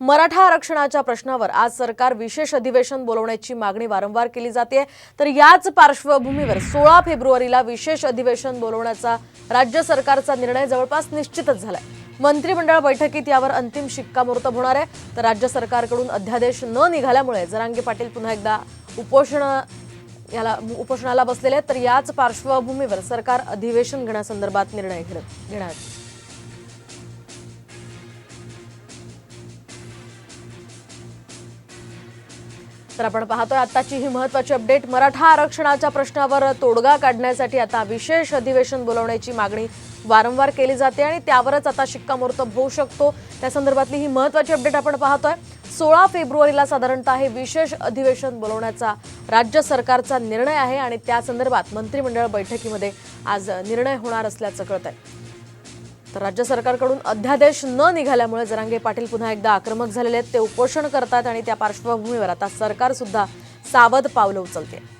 मराठा आरक्षणाच्या प्रश्नावर आज सरकार विशेष अधिवेशन बोलवण्याची मागणी वारंवार केली जाते. तर याच पार्श्वभूमीवर सोळा फेब्रुवारीला विशेष अधिवेशन बोलवण्याचा राज्य सरकारचा निर्णय जवळपास निश्चितच झालाय. मंत्रिमंडळ बैठकीत यावर अंतिम शिक्कामोर्तब होणार आहे. तर राज्य सरकारकडून अध्यादेश न निघाल्यामुळे जरांगे पाटील पुन्हा एकदा उपोषण याला उपोषणाला बसलेले आहेत. तर याच पार्श्वभूमीवर सरकार अधिवेशन घेण्यासंदर्भात निर्णय घेत- घेणार तर आपण पाहतोय आताची ही महत्वाची अपडेट मराठा आरक्षणाच्या प्रश्नावर तोडगा काढण्यासाठी आता विशेष अधिवेशन बोलवण्याची मागणी वारंवार केली जाते आणि त्यावरच आता शिक्कामोर्तब होऊ शकतो. त्या संदर्भातली ही महत्वाची अपडेट आपण पाहतोय. सोळा फेब्रुवारीला साधारणतः हे विशेष अधिवेशन बोलवण्याचा राज्य सरकारचा निर्णय आहे आणि त्या संदर्भात मंत्रिमंडळ बैठकीमध्ये आज निर्णय होणार असल्याचं कळत आहे तर राज्य सरकारकडून अध्यादेश न निघाल्यामुळे जरांगे पाटील पुन्हा एकदा आक्रमक झालेले आहेत. ते उपोषण करतात आणि त्या पार्श्वभूमीवर आता सरकार सुद्धा सावध पावलं उचलते.